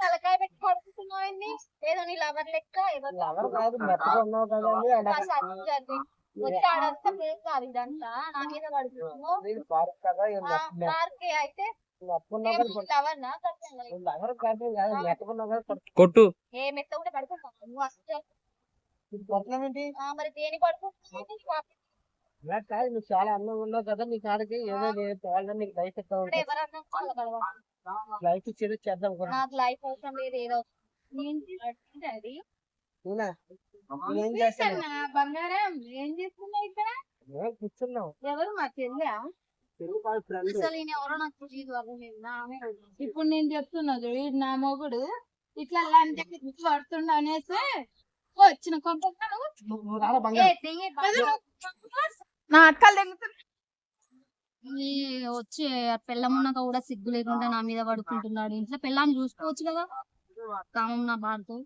తలకాయ పెట్టి పడుకుంటున్నావు ఏదో? నీ లవర్ లెక్క ఎవరు ఎవరు కాదు మెత్తగా ఉన్నావు కదండి అలా కాస్త అటు జరిగి వచ్చి ఆడంతా ప్లేస్ కాదు ఇదంతా. నా మీద పడుతున్నావు ఇది పార్క్ అయితే. కొట్టు. ఏ మెత్త కూడా నువ్వు అసలు? ఆ, మరి దేని పడుకుంటున్నావు? కాదు నువ్వు చాలా అందంగా ఉన్నావు కదా నీ కాడికి ఏదో నేను నీకు లైఫ్. లైఫ్ ఇచ్చేది చేద్దాం అనుకున్నా నాకు లైఫ్ అవసరం లేదు ఏదో చేస్తాను బంగారం. ఏం చేస్తున్నావు ఇక్కడ? కూర్చున్నావు. ఎవరు? మా చెల్లె తెలుగు కాదు ఫ్రెండ్ అసలు ఈయన ఎవరో నాకు తెలియదు. ఇప్పుడు నేను చెప్తున్నా చూడు నా మొగుడు. ఇట్లా లంచ పడుతుండ అనేసి వచ్చిన కొంత నా అక్కలు తెగుతుంది ఈ పెళ్ళమున్నాక కూడా సిగ్గు లేకుండా నా మీద పడుకుంటున్నాడు. ఇంట్లో పెళ్ళాన్ని చూసుకోవచ్చు కదా. కామం నా బాధతో.